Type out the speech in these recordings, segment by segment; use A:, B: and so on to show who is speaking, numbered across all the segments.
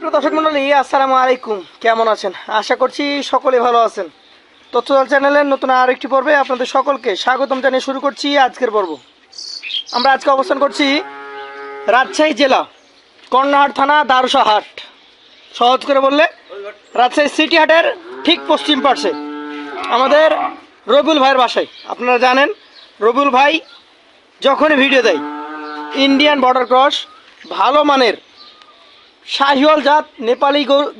A: দর্শক মন্ডলী, আসসালামু আলাইকুম। কেমন আছেন? আশা করছি সকলে ভালো আছেন। তথ্যদল চ্যানেলের নতুন আর একটি পর্বে আপনাদের সকলকে স্বাগতম জানিয়ে শুরু করছি আজকের পর্ব। আমরা আজকে অবস্থান করছি রাজশাহী জেলা, কর্ণহাট থানা, দারুসা হাট। সহজ করে বললে, রাজশাহী সিটি হাটের ঠিক পশ্চিম পার্শ্বে আমাদের রবিউল ভাইয়ের বাসায়। আপনারা জানেন, রবিউল ভাই যখনই ভিডিও দেয়, ইন্ডিয়ান বর্ডার ক্রস ভালো মানের শাহিওয়াল জাত, নেপালি গরু-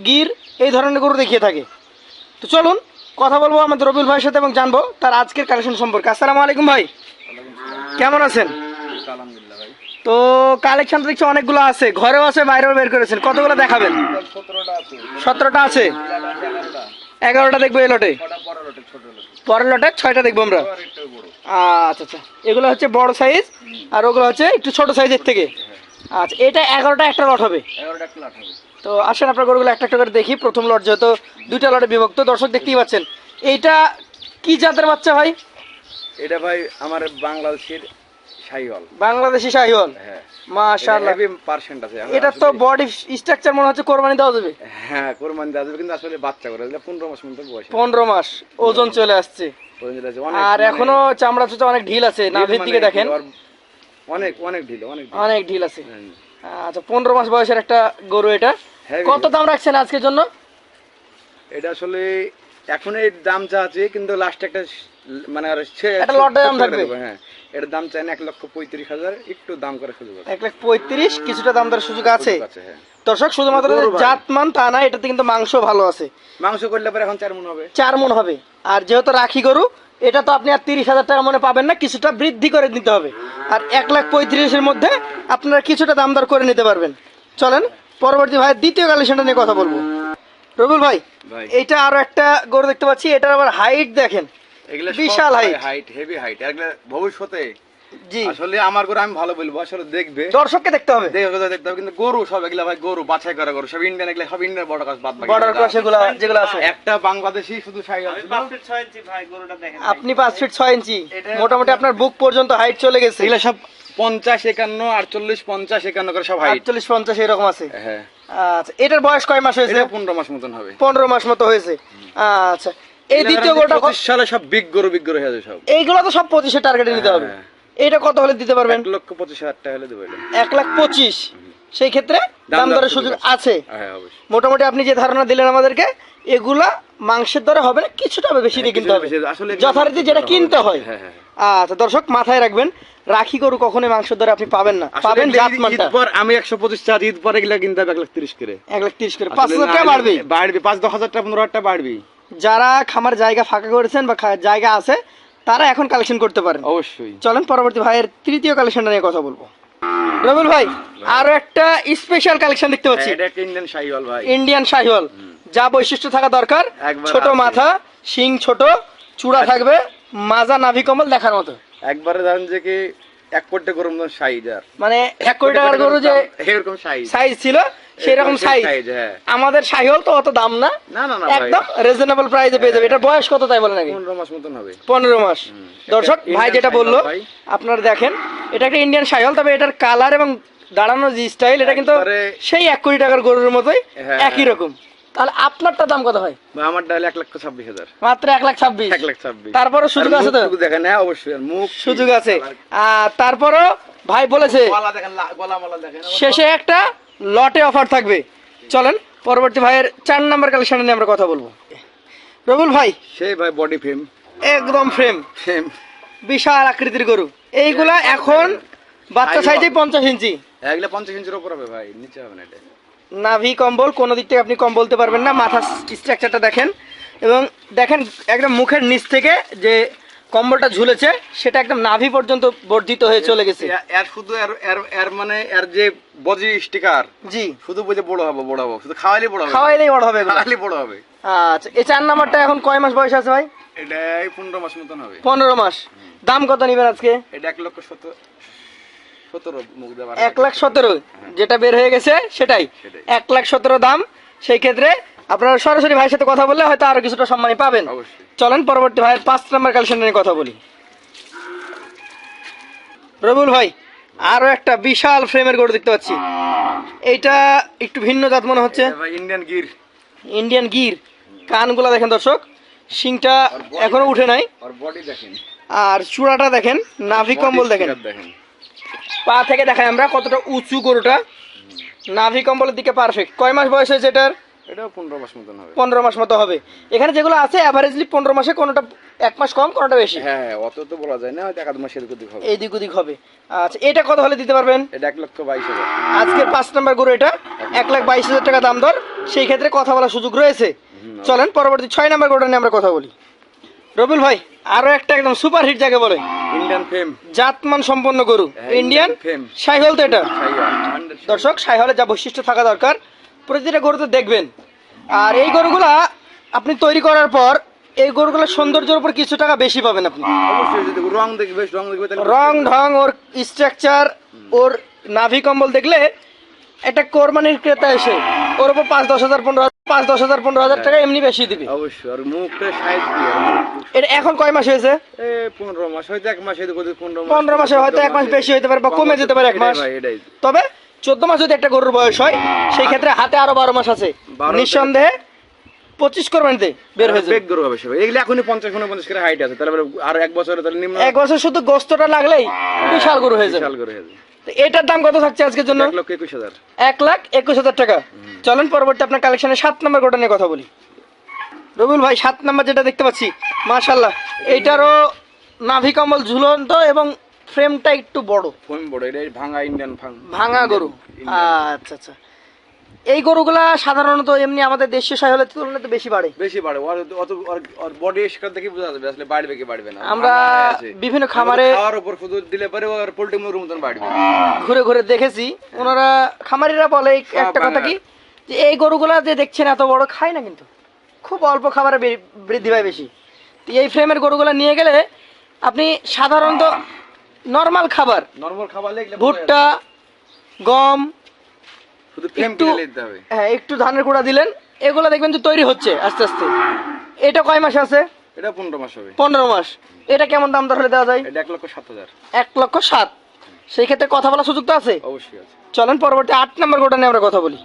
A: এই ধরনের গরু দেখিয়ে থাকে। তো চলুন, কথা বলব আমাদের রবিউল ভাইয়ের সাথে এবং জানব তার আজকের কালেকশন সম্পর্কে। আসসালামু আলাইকুম ভাই। কেমন আছেন? তো কালেকশন তো দেখছি অনেকগুলো আছে। ঘরেও আছে, বাইরেও বের করেছেন। কতগুলো দেখাবেন?
B: সতেরোটা আছে। এগারোটা
A: দেখব এই লটে? পরের লটে ছয়টা দেখব আমরা। আচ্ছা আচ্ছা। এগুলো হচ্ছে বড় সাইজ আর ওগুলো হচ্ছে একটু ছোট সাইজের থেকে। আচ্ছা এটা এগারোটা একটা লট হবে।
B: এগারোটা একটা লাট হবে।
A: তো আসেন আপনার গরুগুলো একটা একটা করে দেখি। প্রথম লট যেহেতু দুইটা লটে বিভক্ত দর্শক দেখতেই পাচ্ছেন। এইটা কি জাতের বাচ্চা ভাই?
B: এটা ভাই আমার বাংলাদেশের শাহিওয়াল।
A: বাংলাদেশি শাহিওয়াল?
B: হ্যাঁ।
A: মাশাআল্লাহ।
B: হেভি পার্সেন্ট আছে।
A: এটা তো বডি স্ট্রাকচার মনে হচ্ছে কোরবানি দেওয়া যাবে।
B: হ্যাঁ কোরবানি দেওয়া যাবে কিন্তু আসলে বাচ্চা করে মাস মতো বয়স
A: মাস ওজন চলে আসছে।
B: ওজন
A: আর
B: মানে
A: এখনও চামড়া চুচা অনেক ঢিল আছে
B: ঢিল
A: নাভির
B: মানে
A: দিকে দেখেন
B: অনেক অনেক ঢিল অনেক ঢিল
A: অনেক ঢিল আছে। আচ্ছা পনেরো মাস বয়সের একটা গরু এটা। কত দাম রাখছেন আজকের জন্য?
B: এটা আসলে এখন এই দাম চা আছে কিন্তু লাস্ট একটা মানে আর
A: লটের দাম থাকবে।
B: হ্যাঁ। দাম চাই না এক লক্ষ পঁয়ত্রিশ হাজার একটু দাম করে সুযোগ আছে
A: এক লাখ পঁয়ত্রিশ কিছুটা দাম সুযোগ আছে?
B: হ্যাঁ।
A: দর্শক শুধুমাত্র
B: ভাই।
A: জাতমান তা না এটাতে কিন্তু মাংস ভালো আছে।
B: মাংস করলে পরে এখন চার মন হবে।
A: চার মন হবে। আর যেহেতু রাখি গরু এটা তো আপনি আর তিরিশ হাজার টাকা মনে পাবেন না কিছুটা বৃদ্ধি করে নিতে হবে। আর এক লাখ পঁয়ত্রিশের মধ্যে আপনারা কিছুটা দাম দর করে নিতে পারবেন। চলেন পরবর্তী ভাই দ্বিতীয় কালেকশনটা নিয়ে কথা বলব। রবুল ভাই এটা আরও একটা গরু দেখতে পাচ্ছি এটার আবার হাইট দেখেন। বিশাল হাইট
B: হাইট হেভি হাইট ভবিষ্যতে
A: জি।
B: আসলে আমার গরু আমি ভালো বলব আসলে দেখবে।
A: দর্শককে দেখতে হবে।
B: দেখতে হবে কিন্তু গরু সব এগুলা ভাই গরু বাছাই করা গরু সব ইন্ডিয়ান এগুলা সব ইন্ডিয়ান বড় কাজ বাদ বাকি
A: এগুলো যেগুলো আছে।
B: একটা বাংলাদেশি শুধু সাইকেল
A: আপনি পাঁচ ফিট ছয় ইঞ্চি মোটামুটি আপনার বুক পর্যন্ত হাইট চলে গেছে।
B: এগুলা সব পঞ্চাশ একান্ন আটচল্লিশ পঞ্চাশ একান্ন করে সব হাইট
A: আটচল্লিশ পঞ্চাশ এরকম আছে।
B: হ্যাঁ।
A: আচ্ছা এটার বয়স কয় মাস হয়েছে?
B: এটা পনেরো মাস মতন হবে।
A: পনেরো মাস মতো হয়েছে। আচ্ছা এই দ্বিতীয় গরুটা
B: 25 সালে সব বিগ গরু বিগ গরু হয়ে যাবে সব।
A: এইগুলো তো সব পঁচিশে টার্গেটে নিতে হবে।
B: হ্যাঁ।
A: এটা কত হলে দিতে পারবেন?
B: এক লক্ষ পঁচিশ হাজার টাকা হলে দেবো
A: এক লাখ পঁচিশ। সেই ক্ষেত্রে
B: দাম দরের
A: সুযোগ আছে।
B: হ্যাঁ
A: মোটামুটি আপনি যে ধারণা দিলেন আমাদেরকে এগুলা মাংসের দরে হবে না কিছুটা হবে বেশি দিয়ে কিনতে হবে। যথারীতি যেটা কিনতে হয়।
B: হ্যাঁ, হ্যাঁ,
A: আচ্ছা দর্শক মাথায় রাখবেন রাখি গরু কখনো মাংসের দরে আপনি পাবেন না। পাবেন জাত মানটা।
B: পর আমি একশো পঁচিশ টাকা ঈদ পরে গেলে কিনতে হবে এক লাখ তিরিশ করে।
A: এক লাখ তিরিশ করে। পাঁচ
B: আসলে
A: হাজার
B: না
A: টাকা বাড়বে।
B: বাড়বে। পাঁচ দশ হাজার টাকা পনেরো হাজার টাকা বাড়বি
A: যারা খামার জায়গা ফাঁকা করেছেন বা জায়গা আছে তারা এখন কালেকশন করতে পারেন।
B: অবশ্যই।
A: চলেন পরবর্তী ভাইয়ের তৃতীয় কালেকশনটা নিয়ে কথা বলব। রবিউল ভাই আরও একটা স্পেশাল কালেকশন দেখতে পাচ্ছি।
B: হ্যাঁ, এটা একটা ইন্ডিয়ান শাহিওয়াল ভাই।
A: ইন্ডিয়ান শাহিওয়াল। যা বৈশিষ্ট্য থাকা দরকার ছোট মাথা শিং ছোট চূড়া থাকবে মাজা নাভি কমল দেখার মতো।
B: একবারে ধরেন যে কি এক কোটি মতন সাইজ আর।
A: মানে এক কোটি টাকার গরু যে
B: এরকম সাইজ
A: সাইজ ছিল সেরকম সাইজ
B: হ্যাঁ।
A: আমাদের তো অত দাম না।
B: না না
A: একদম রিজনেবল প্রাইসে পেয়ে যাবে। এটা বয়স কত তাই বলেন নাকি?
B: পনেরো মাস মতন হবে।
A: পনেরো মাস। দর্শক ভাই যেটা বলল আপনারা দেখেন এটা একটা ইন্ডিয়ান শাহিওয়াল তবে এটার কালার এবং দাঁড়ানোর যে স্টাইল এটা কিন্তু সেই এক কোটি টাকার গরুর মতোই
B: হ্যাঁ,
A: একই
B: হ্যাঁ।
A: রকম। তাহলে আপনারটা দাম কত হয়?
B: ভাই, আমার ডাল এক লক্ষ ছাব্বিশ হাজার।
A: মাত্র এক লাখ ছাব্বিশ।
B: এক লাখ ছাব্বিশ।
A: তারপরও সুযোগ আছে তো?
B: দেখেন হ্যাঁ অবশ্যই মুখ
A: সুযোগ আছে। আর তারপরও ভাই বলেছে
B: গলা দেখেন গলা মালা দেখেন
A: শেষে একটা লটে অফার থাকবে। চলেন পরবর্তী ভাইয়ের চার নাম্বার কালেকশন নিয়ে আমরা কথা বলব। রবুল ভাই
B: সেই ভাই বডি ফ্রেম
A: একদম ফ্রেম
B: ফ্রেম
A: বিশাল আকৃতির গরু। এইগুলা এখন বাচ্চা সাইজে পঞ্চাশ ইঞ্চি।
B: এগুলো পঞ্চাশ ইঞ্চির উপর হবে ভাই নিচে হবে না এটা।
A: নাভি কম্বল কোনো দিক থেকে আপনি কম বলতে পারবেন না মাথা স্ট্রাকচারটা দেখেন। এবং দেখেন একদম মুখের নিচ থেকে যে কম্বলটা ঝুলেছে সেটা একদম নাভি পর্যন্ত বর্ধিত হয়ে চলে গেছে।
B: এর- শুধু এর এর এর মানে এর যে বজি স্টিকার
A: জি।
B: শুধু বুঝে বড় হবে বড় হবে শুধু খাওয়াইলে বড় হবে।
A: খাওয়াইলেই বড় হবে।
B: খাওয়াইলে বড় হবে।
A: আচ্ছা এই চার নাম্বারটা এখন কয় মাস বয়স আছে ভাই?
B: এটা এই পনেরো মাস মতন হবে।
A: পনেরো মাস। দাম কত নিবেন আজকে?
B: এটা এক লক্ষ সতেরো সতেরো মুখ দেওয়ার
A: এক লাখ সতেরো যেটা বের হয়ে গেছে সেটাই। এক লাখ সতেরো দাম সেই ক্ষেত্রে আপনারা সরাসরি ভাইয়ের সাথে কথা বললে হয়তো আরও কিছুটা সম্মানই পাবেন। চলেন পরবর্তী ভাইয়ের পাঁচ নাম্বার কালেকশন নিয়ে কথা বলি। রবিউল ভাই আরও একটা বিশাল ফ্রেমের গরু দেখতে পাচ্ছি। এইটা একটু ভিন্ন জাত মনে হচ্ছে।
B: ইন্ডিয়ান গির
A: ইন্ডিয়ান গির কানগুলা দেখেন দর্শক শিংটা এখনও উঠে নাই।
B: আর বডি দেখেন।
A: আর চূড়াটা দেখেন নাভি কম্বল দেখেন।
B: দেখেন।
A: পা থেকে দেখাই আমরা কতটা উঁচু গরুটা। নাভি কম্বলের দিকে পারফেক্ট কয় মাস বয়স হয়েছে এটার?
B: এটাও পনেরো মাস মতন হবে।
A: পনেরো মাস মতো হবে। এখানে যেগুলো আছে অ্যাভারেজলি পনেরো মাসে কোনোটা এক মাস কম কোনোটা বেশি।
B: হ্যাঁ হ্যাঁ, অত তো বলা যায় না হয়তো একাদ মাসের দিক হবে।
A: এই দিক ওদিক হবে। আচ্ছা এটা কত হলে দিতে পারবেন?
B: এটা এক লক্ষ বাইশ হাজার।
A: আজকের পাঁচ নাম্বার গরু এটা। এক লাখ বাইশ হাজার টাকা দাম দর। সেই ক্ষেত্রে কথা বলার সুযোগ রয়েছে। চলেন পরবর্তী ছয় নাম্বার গরুটা নিয়ে আমরা কথা বলি। রবিউল ভাই আরও একটা একদম সুপার হিট যাকে বলে।
B: ইন্ডিয়ান ফেম
A: জাতমান সম্পন্ন গরু। Indian
B: fame।
A: সাইহল তো এটা? দর্শক সাইহলে যা বৈশিষ্ট্য থাকা দরকার প্রতিটা গরু তো দেখবেন। আর এই গরুগুলা আপনি তৈরি করার পর এই গরুগুলোর সৌন্দর্যের উপর কিছু টাকা বেশি পাবেন আপনি।
B: রং দেখবে রং
A: ঢং ওর স্ট্রাকচার ওর নাভি কম্বল দেখলে একটা কোরবানির ক্রেতা এসে ওর উপর পাঁচ দশ হাজার পনেরো হাজার পাঁচ দশ হাজার পনেরো হাজার টাকা এমনি বেশি দিবে।
B: অবশ্যই আর মুখটা সাইজ
A: এটা এখন কয় মাস হয়েছে?
B: পনেরো মাস হয়তো এক মাস হয়তো পনেরো মাসে।
A: হয়তো এক মাস বেশি হতে পারে বা কমে যেতে পারে এক মাস। তবে চোদ্দ মাস যদি একটা গরুর বয়স হয় সেই ক্ষেত্রে হাতে আরও বারো মাস আছে। নিঃসন্দেহে পঁচিশ কোরবানিতে বের হয়ে যাবে
B: বেগ গরু হবে সব এগুলো এখনই পঞ্চাশ করে হাইট আছে তাহলে আর এক বছরে তাহলে নিম্ন
A: এক বছর শুধু গোস্তটা লাগলেই বিশাল গরু হয়ে যাবে।
B: বিশাল গরু হয়ে যাবে।
A: এটার দাম কত থাকছে আজকের জন্য?
B: এক
A: লাখ একুশ হাজার টাকা। চলেন পরবর্তী আপনার কালেকশনের সাত নম্বর গোটা নিয়ে কথা বলি। রবিউল ভাই সাত নম্বর যেটা দেখতে পাচ্ছি মাশাল্লাহ এইটারও নাভি কম্বল ঝুলন্ত এবং ফ্রেমটা একটু বড়।
B: ফ্রেম বড় এটা ভাঙা ইন্ডিয়ান ভাঙা
A: গরু। আচ্ছা আচ্ছা। এই গরুগুলা সাধারণত এমনি আমাদের দেশীয় সাইহলের তুলনায় তো বেশি বাড়ে।
B: বেশি বাড়ে। ওর অত বডি স্কার দেখে বোঝা যাবে আসলে বাড়বে কি বাড়বে না।
A: আমরা বিভিন্ন খামারে
B: খাওয়ার উপর শুধু দিলে পরে ওর পোল্ট্রি মুরগির মতন বাড়বে।
A: ঘুরে ঘুরে দেখেছি। ওনারা খামারিরা বলে একটা কথা কি? যে এই গরুগুলা যে দেখছেন এত বড় খায় না কিন্তু। খুব অল্প খাবারে বৃদ্ধি পায় বেশি। তো এই ফ্রেমের গরুগুলা নিয়ে গেলে আপনি সাধারণত নর্মাল খাবার।
B: নরমাল খাবার লাগলে
A: ভুট্টা গম একটু হ্যাঁ একটু ধানের কুড়া দিলেন এগুলো দেখবেন যে তৈরি হচ্ছে আস্তে আস্তে। এটা কয় মাস আছে?
B: এটা পনেরো মাস হবে।
A: পনেরো মাস। এটা কেমন দাম দর হলে দেওয়া যায়?
B: এক লক্ষ সাত হাজার।
A: এক লক্ষ সাত। সেই ক্ষেত্রে কথা বলার সুযোগ তো আছে?
B: অবশ্যই আছে।
A: চলেন পরবর্তী আট নম্বর গোটা নিয়ে আমরা কথা বলি।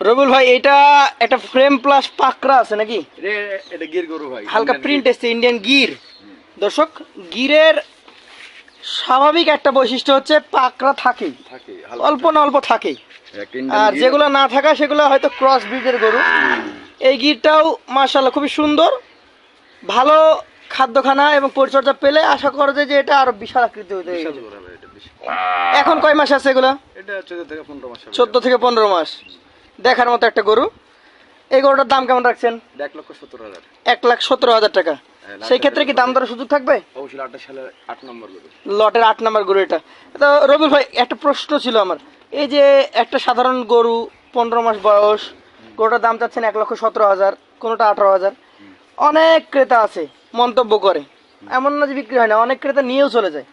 A: রবিউল ভাই এটা একটা ফ্রেম প্লাস পাকড়া আছে নাকি?
B: এটা গির গরু ভাই
A: হালকা প্রিন্ট এসছে ইন্ডিয়ান গির। দর্শক গিরের স্বাভাবিক একটা বৈশিষ্ট্য হচ্ছে পাকড়া থাকেই।
B: থাকে।
A: অল্প না অল্প থাকেই। আর যেগুলো না থাকা সেগুলো হয়তো ক্রস ব্রিডের গরু। এই গিরটাও মার্শাল্লাহ খুবই সুন্দর। ভালো খাদ্যখানা এবং পরিচর্যা পেলে আশা করা যায় যে এটা আরও বিশাল আকৃতি হতে। এখন কয় মাস আছে এগুলো?
B: চোদ্দ থেকে পনেরো মাস
A: দেখার মতো একটা গরু। এই গরুটার দাম কেমন রাখছেন?
B: এক লক্ষ সত্তর হাজার।
A: এক লাখ সতেরো হাজার টাকা।
B: হ্যাঁ,
A: সেই ক্ষেত্রে কি দাম দরের সুযোগ থাকবে?
B: অবশ্যই সালের আট নম্বর গরু।
A: লটের আট নম্বর গরু এটা। তো রবি ভাই একটা প্রশ্ন ছিল আমার। এই যে একটা সাধারণ গরু পনেরো মাস বয়স গরুটার দাম চাচ্ছেন এক লক্ষ সতেরো হাজার কোনোটা আঠারো হাজার। অনেক ক্রেতা আছে মন্তব্য করে। এমন না যে বিক্রি হয় না অনেক ক্রেতা নিয়েও চলে যায়।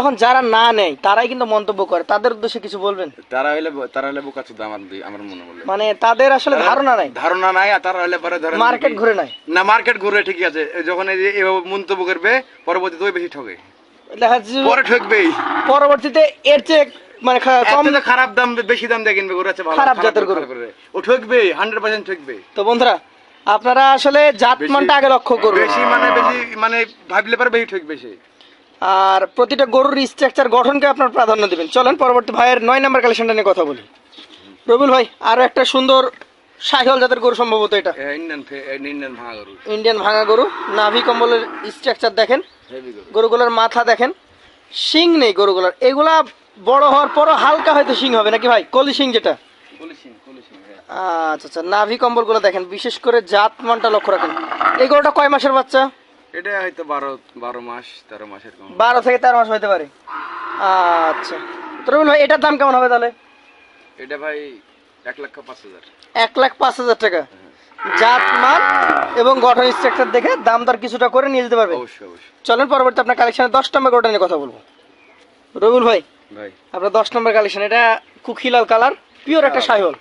A: এখন যারা না নেয় তারাই কিন্তু মন্তব্য করে। তাদের উদ্দেশ্যে কিছু বলবেন?
B: তারা হইলে তারা হলে বোকা চোদ্দ আমার আমার মনে বলে।
A: মানে তাদের আসলে ধারণা নাই।
B: ধারণা নাই আর তারা হলে পরে ধরেন
A: মার্কেট ঘুরে নাই।
B: না মার্কেট ঘুরে ঠিকই আছে। যখন এই এভাবে মন্তব্য করবে পরবর্তীতে ওই বেশি ঠকে।
A: দেখা যাচ্ছে
B: পরে ঠকবেই।
A: পরবর্তীতে এর চেয়ে মানে কম
B: খারাপ দাম বেশি দাম দিয়ে কিনবে গরু আছে ভালো
A: খারাপ জাতের গরু।
B: ও ঠকবে হান্ড্রেড পার্সেন্ট ঠকবে
A: তো বন্ধুরা আপনারা আসলে জাতমানটা আগে লক্ষ্য করবেন
B: বেশি মানে বেশি মানে ভাবলে পরে বেশি ঠকবে বেশি।
A: আর প্রতিটা গরুর স্ট্রাকচার গঠনকে আপনার প্রাধান্য দিবেন। চলেন পরবর্তী ভাইয়ের নয় নাম্বার কালেকশনটা নিয়ে কথা বলি। রবিউল ভাই আরও একটা সুন্দর সাইকেল জাতের গরু সম্ভবত এটা।
B: ইন্ডিয়ান ভাঙা গরু।
A: ইন্ডিয়ান ভাঙা গরু। নাভি কম্বলের স্ট্রাকচার দেখেন। গরুগুলোর মাথা দেখেন। শিং নেই গরুগুলোর। এগুলা বড় হওয়ার পরও হালকা হয়তো শিং হবে নাকি ভাই? কলি শিং যেটা। আচ্ছা আচ্ছা নাভি কম্বলগুলো দেখেন বিশেষ করে জাত মানটা লক্ষ্য রাখেন। এই গরুটা কয় মাসের বাচ্চা?
B: এটা হয়তো বারো বারো মাস তেরো মাস এরকম
A: বারো থেকে তেরো মাস হতে পারে। আচ্ছা তো ভাই এটার দাম কেমন হবে তাহলে?
B: এটা ভাই এক লক্ষ পাঁচ হাজার।
A: এক লাখ পাঁচ হাজার টাকা। জাত মান এবং গঠন স্ট্রাকচার দেখে দাম দর কিছুটা করে নিয়ে যেতে পারবে।
B: অবশ্যই অবশ্যই।
A: চলেন পরবর্তী আপনার কালেকশনে দশ নম্বর গঠন নিয়ে কথা বলব। রবিউল ভাই
B: ভাই।
A: আপনার দশ নম্বর কালেকশন এটা কুখিলাল কালার পিওর একটা
B: শাহিওয়াল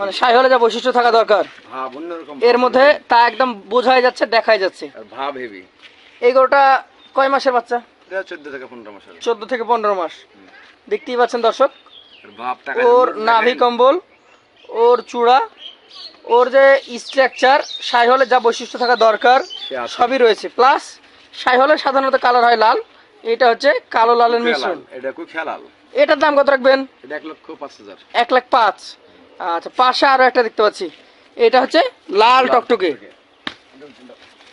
A: মানে সাইহলে যা বৈশিষ্ট্য থাকা দরকার। এর মধ্যে তা একদম বোঝাই যাচ্ছে দেখাই যাচ্ছে।
B: ভাব হেভি
A: এই গরুটা কয় মাসের বাচ্চা?
B: চোদ্দ থেকে পনেরো মাস
A: চোদ্দ থেকে পনেরো মাস। দেখতেই পাচ্ছেন দর্শক
B: ওর।
A: নাভি কম্বল ওর চূড়া ওর যে স্ট্রাকচার সাইহলের যা বৈশিষ্ট্য থাকা দরকার সবই রয়েছে। প্লাস সাইহলের সাধারণত কালার হয় লাল এটা হচ্ছে কালো লালের মিশ্রণ।
B: এটা খুব খেলাল
A: এটার দাম কত রাখবেন?
B: এক
A: লাখ পাঁচ। আচ্ছা পাশে আরও একটা দেখতে পাচ্ছি। এটা হচ্ছে লাল টকটকে।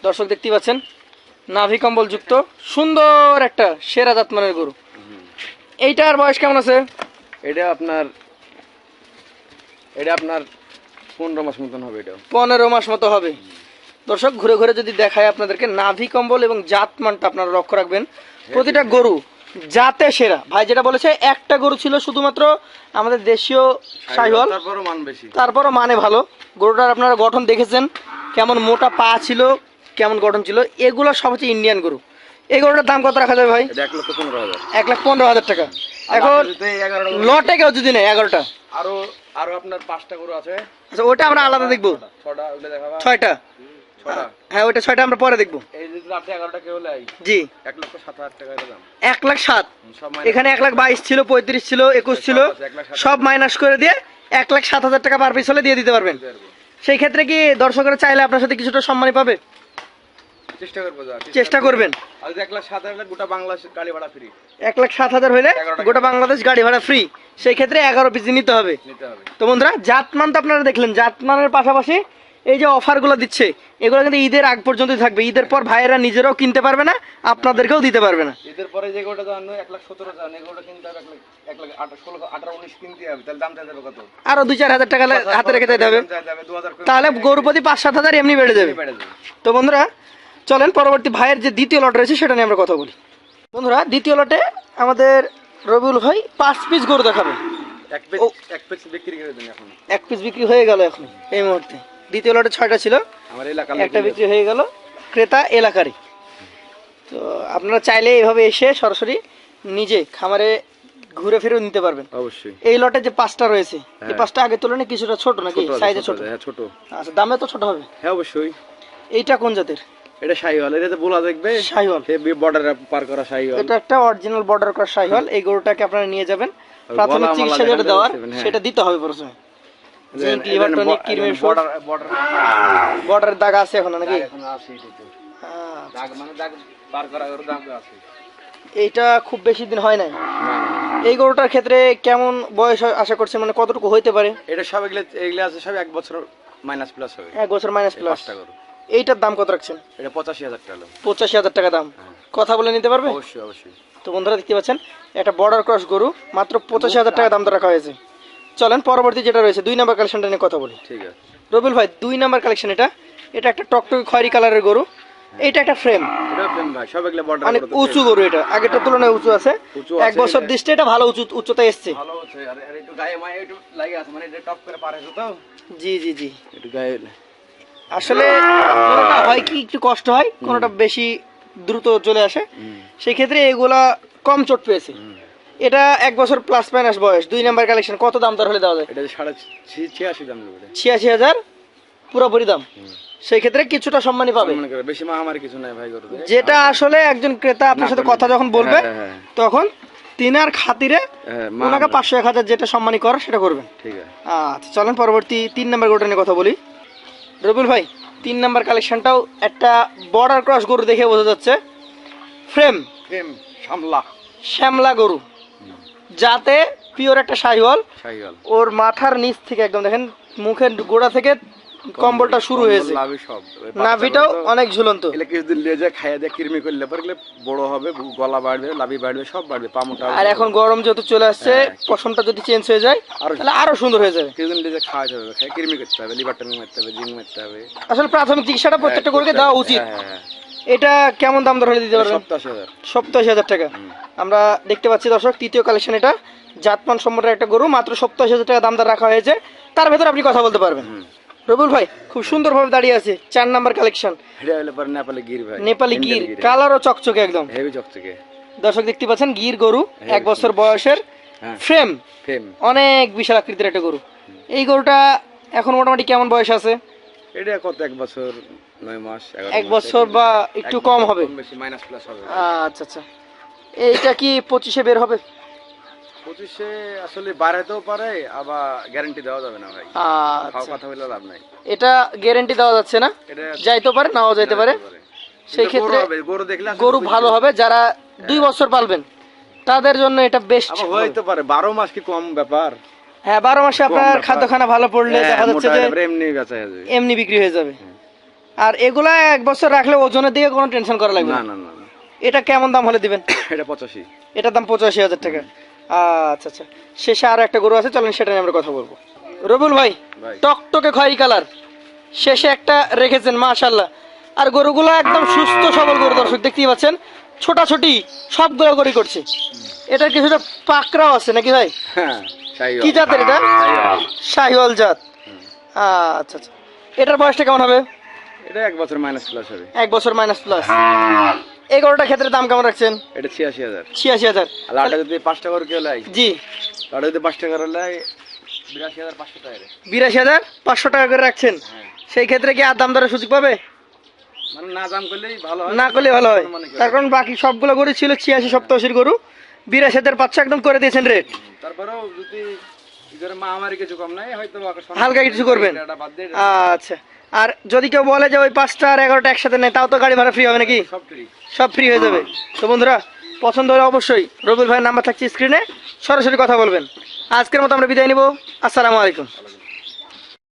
A: দর্শক দেখতে পাচ্ছেন নাভি কম্বল যুক্ত সুন্দর একটা সেরা জাতমানের গরু। এইটার বয়স কেমন আছে?
B: এটা আপনার এটা আপনার পনেরো মাস মতন হবে এটা
A: পনেরো মাস মতো হবে। দর্শক ঘুরে ঘুরে যদি দেখায় আপনাদেরকে নাভি কম্বল এবং জাতমানটা আপনারা লক্ষ্য রাখবেন। প্রতিটা গরু জাতে সেরা। ভাই যেটা বলেছে একটা গরু ছিল শুধুমাত্র আমাদের দেশীয় সাইহল
B: তারপরও মান
A: ভালো। গরুটার আপনারা গঠন দেখেছেন কেমন মোটা পা ছিল কেমন গঠন ছিল। এগুলো সব হচ্ছে ইন্ডিয়ান গরু। এই গরুটার দাম কত রাখা যাবে ভাই?
B: এক
A: লাখ পনেরো হাজার টাকা। এখন লটে কেউ যদি নেয় এগারোটা।
B: আরও আরও আপনার পাঁচটা গরু আছে।
A: আচ্ছা ওটা আমরা আলাদা দেখব। ছয়টা। হ্যাঁ ওইটা ছয়টা আমরা পরে দেখব। জি।
B: এক
A: লাখ সাত। এখানে এক লাখ বাইশ ছিল পঁয়ত্রিশ ছিল একুশ ছিল সব মাইনাস করে দিয়ে এক লাখ সাত হাজার টাকা পার পিস হলে দিয়ে দিতে পারবেন। সেই ক্ষেত্রে কি দর্শকরা চাইলে আপনার সাথে কিছুটা সম্মানই পাবে?
B: চেষ্টা
A: করবেন।
B: এক লাখ সাত হাজার
A: হলে গোটা বাংলাদেশ গাড়ি ভাড়া ফ্রি সেই ক্ষেত্রে এগারো পিস নিতে হবে।
B: নিতে হবে।
A: তো বন্ধুরা জাতমান তো আপনারা দেখলেন জাতমানের পাশাপাশি এই যে অফারগুলো দিচ্ছে এগুলো কিন্তু ঈদের আগ পর্যন্ত থাকবে। ঈদের পর ভাইয়েরা নিজেরাও কিনতে পারবে না আপনাদেরকেও দিতে পারবে না।
B: ঈদের পরে যে গোটা জানো এক লাখ সতেরো জানো এগুলো কিনতে হবে এক লাখ ষোলো আঠারো উনিশ কিনতে হবে তাহলে দাম যাবে কত?
A: আরও দুই চার হাজার টাকা হাতে রেখে দিতে হবে। তাহলে গরু প্রতি পাঁচ সাত হাজার এমনি বেড়ে যাবে। তো বন্ধুরা চলেন পরবর্তী ভাইয়ের যে দ্বিতীয় লট রয়েছে সেটা নিয়ে আমরা কথা বলি। বন্ধুরা দ্বিতীয় লটে আমাদের রবিউল ভাই পাঁচ পিস গরু দেখাবে।
B: এক পেজ বিক্রি করে দেন এখন।
A: এক পিস বিক্রি হয়ে গেল এখন এই মুহূর্তে। দ্বিতীয় লটে ছয়টা ছিল। একটা বিক্রি হয়ে গেল। ক্রেতা এলাকারই। তো আপনারা চাইলে এইভাবে এসে সরাসরি নিজে খামারে ঘুরে ফিরে নিতে পারবেন।
B: অবশ্যই।
A: এই লটে যে পাঁচটা রয়েছে এই
B: হ্যাঁ।
A: পাঁচটা আগের তুলনায় কিছুটা ছোট নাকি? সাইজে
B: ছোট হ্যাঁ ছোট।
A: আচ্ছা দামে তো ছোট হবে।
B: হ্যাঁ অবশ্যই।
A: এইটা কোন জাতের?
B: এটা শাহিওয়াল এটা তো বলা দেখবে।
A: শাহিওয়াল
B: বর্ডার পার করা শাহিওয়াল
A: এটা একটা অরিজিনাল বর্ডার করা শাহিওয়াল এই গরুটাকে আপনারা নিয়ে যাবেন। প্রাথমিক চিকিৎসা যেটা দেওয়ার
B: হ্যাঁ।
A: সেটা দিতে হবে প্রথমে। বর্ডারের দাগ আছে এখন নাকি। আহ,
B: দাগ মানে
A: এইটা খুব বেশি দিন হয় নাই। এই গরুটার ক্ষেত্রে কেমন বয়স আশা করছেন? মানে কতটুকু হইতে পারে?
B: এটা সব এগুলো এগুলো আছে সব এক বছর মাইনাস প্লাস হবে।
A: এক বছর মাইনাস প্লাস
B: করো
A: এইটার দাম কত রাখছেন?
B: এটা পঁচাশি হাজার টাকা
A: পঁচাশি হাজার টাকা দাম।
B: হ্যাঁ।
A: কথা বলে নিতে পারবে?
B: অবশ্যই অবশ্যই।
A: তো বন্ধুরা দেখতে পাচ্ছেন একটা বর্ডার ক্রস গরু মাত্র পঁচাশি হাজার টাকা দাম রাখা হয়েছে। চলেন পরবর্তী যেটা রয়েছে দুই নাম্বার কালেকশনটা নিয়ে কথা বলি।
B: ঠিক আছে।
A: রবিল ভাই দুই নাম্বার কালেকশন এটা। এটা একটা টকটকে খয়েরি কালারের গরু। এটা একটা ফ্রেম
B: এটা প্রেম ভাই সব এগুলো বর্ডার
A: অনেক উঁচু গরু এটা। আগেরটার তুলনায় উঁচু আছে। এক বছর দৃষ্টি এটা ভালো উঁচু উচ্চতায় এসছে।
B: ভালো আছে আর আর একটু গায়ে মায়ে একটু লাগে আছে মানে এটা টপ করে পার তো।
A: জি জি জি।
B: একটু গায়ে
A: আসলে কোনোটা হয় কি একটু কষ্ট হয় কোনোটা বেশি দ্রুত চলে আসে।
B: হুম,
A: সেই ক্ষেত্রে এগুলা কম চোট পেয়েছে। এটা এক বছর প্লাস মাইনাস বয়স। দুই নাম্বার কালেকশন কত দাম তার হলে দেওয়া যায়?
B: এটা সাড়ে ছিয়াশি দাম।
A: ছিয়াশি হাজার পুরোপুরি দাম। সেই ক্ষেত্রে কিছুটা সম্মানই পাবে।
B: বেশি মা আমার কিছু নাই ভাই
A: যেটা আসলে একজন ক্রেতা আপনার সাথে কথা যখন বলবে
B: হ্যাঁ, হ্যাঁ,
A: তখন তিনার খাতিরে
B: হ্যাঁ,
A: ওনাকে পাঁচশো এক হাজার যেটা সম্মানী করার সেটা করবেন।
B: ঠিক আছে।
A: আচ্ছা চলেন পরবর্তী তিন নাম্বার গরুটা নিয়ে কথা বলি। রবিউল ভাই তিন নাম্বার কালেকশনটাও একটা বর্ডার ক্রস গরু দেখে বোঝা যাচ্ছে। ফ্রেম
B: ফ্রেম শ্যামলা।
A: শ্যামলা গরু। যাতে পিওর একটা
B: শাহিওয়াল।
A: ওর মাথার নিচ থেকে একদম দেখেন মুখের গোড়া থেকে কম্বলটা শুরু হয়েছে। নাভিটাও অনেক ঝুলন্ত।
B: এগুলো কিছুদিন লেজে খাইয়া দিয়ে কৃমি করলে পরে বড় হবে গলা বাড়বে লাভি বাড়বে সব বাড়বে পামোটা
A: আর এখন গরম যেহেতু চলে আসছে
B: হ্যাঁ।
A: পশমটা যদি চেঞ্জ হয়ে যায়
B: আরো-
A: তাহলে আরও সুন্দর হয়ে যাবে।
B: কিছুদিন লেজে খাওয়াতে হবে খাই কৃমি করতে হবে লিভার টনিক মারতে হবে জিঙ্ক মারতে হবে।
A: আসলে প্রাথমিক চিকিৎসাটা প্রত্যেকটা
B: হ্যাঁ,
A: গরুকে দেওয়া উচিত।
B: হ্যাঁ,
A: এটা কেমন দাম দর হলে দিতে। পারবেন?
B: সপ্তাশি হাজার।
A: টাকা। আমরা দেখতে পাচ্ছি দর্শক তৃতীয় কালেকশন এটা। জাতমান সম্রাটের একটা গরু মাত্র সপ্তাশি হাজার টাকা দাম দর রাখা হয়েছে। তার ভেতর আপনি কথা বলতে পারবেন। রবুল ভাই খুব সুন্দরভাবে দাঁড়িয়ে আছে চার নাম্বার কালেকশন
B: নেপালে গির ভাই
A: নেপালি গির কালারও চকচকে একদম।
B: হেভি চকচকে।
A: দর্শক দেখতে পাচ্ছেন গির গরু এক বছর বয়সের
B: হ্যাঁ।
A: ফ্রেম। অনেক বিশাল আকৃতির একটা গরু। এই গরুটা এখন মোটামুটি কেমন বয়স আছে?
B: এটা কত এক বছর নয় মাস
A: এক বছর বা একটু কম হবে?
B: বেশি মাইনাস প্লাস হবে।
A: আচ্ছা আচ্ছা। এইটা কি পঁচিশে বের হবে?
B: পঁচিশে আসলে পারে আবার গ্যারান্টি দেওয়া যাবে না ভাই।
A: আচ্ছা।
B: কথা বলে লাভ নাই।
A: এটা গ্যারেন্টি দেওয়া যাচ্ছে না? যাইতে পারে নাও যাইতে পারে। সেই ক্ষেত্রে
B: গরু দেখলে
A: গরু ভালো হবে যারা দুই বছর পালবেন তাদের জন্য এটা বেস্ট
B: আবার হইতে পারে বারো মাস কি কম ব্যাপার?
A: হ্যাঁ বারো মাসে আপনার। খাদ্যখানা ভালো পড়লে
B: হ্যাঁ,
A: দেখা যাচ্ছে যে
B: এমনি বেচা হয়ে যাবে
A: বিক্রি হয়ে যাবে। আর এগুলা এক বছর রাখলে ওজনের দিকে কোনো টেনশন করা লাগবে
B: না।
A: না। এটা কেমন দাম হলে দিবেন?
B: এটা পঁচাশি।
A: এটার দাম পঁচাশি হাজার টাকা। আচ্ছা আচ্ছা। শেষে আর একটা গরু আছে চলেন সেটা নিয়ে আমরা কথা বলব। রবুল ভাই টকটকে খয়েরি কালার। শেষে একটা রেখেছেন মাশাল্লাহ আর গরুগুলো একদম সুস্থ সবল গরু দর্শক দেখতেই পাচ্ছেন? ছোটাছুটি সব গড়াগড়ি করছে। এটার কিছুটা পাকড়াও আছে নাকি ভাই?
B: হ্যাঁ।
A: কি জাতের এটা?
B: শাহিওয়াল।
A: জাত। আচ্ছা আচ্ছা। এটার বয়সটা কেমন হবে?
B: এটা এক বছর মাইনাস প্লাস হবে।
A: এক বছর মাইনাস প্লাস এই গরুটার ক্ষেত্রে দাম কেমন রাখছেন?
B: এটা ছিয়াশি হাজার।
A: ছিয়াশি হাজার।
B: আর যদি পাঁচ টাকা করে কেউ লাই
A: জি।
B: যদি পাঁচ টাকা করে লাই বিরাশি হাজার পাঁচশো টাকা
A: বিরাশি হাজার পাঁচশো টাকা করে রাখছেন?
B: হ্যাঁ।
A: সেই ক্ষেত্রে কি আর দাম দরের সুযোগ পাবে?
B: মানে না দাম করলেই ভালো হয়।
A: না করলে ভালো হয়। তার কারণ বাকি সবগুলো গরু ছিল ছিয়াশি সপ্তাশির গরু। বিরাশি হাজার পাঁচশো একদম করে দিয়েছেন রেট
B: তারপরেও যদি কিছু কম নাই হয়তো
A: হালকা কিছু করবেন। আচ্ছা। আর যদি কেউ বলে যে ওই পাঁচটা আর এগারোটা একসাথে নেয় তাও তো গাড়ি ভাড়া ফ্রি হবে নাকি?
B: সব
A: সব ফ্রি হয়ে যাবে। তো বন্ধুরা পছন্দ হলে অবশ্যই রবিউল ভাইয়ের নাম্বার থাকছে স্ক্রিনে সরাসরি কথা বলবেন। আজকের মতো আমরা বিদায় নিব। আসসালামু আলাইকুম।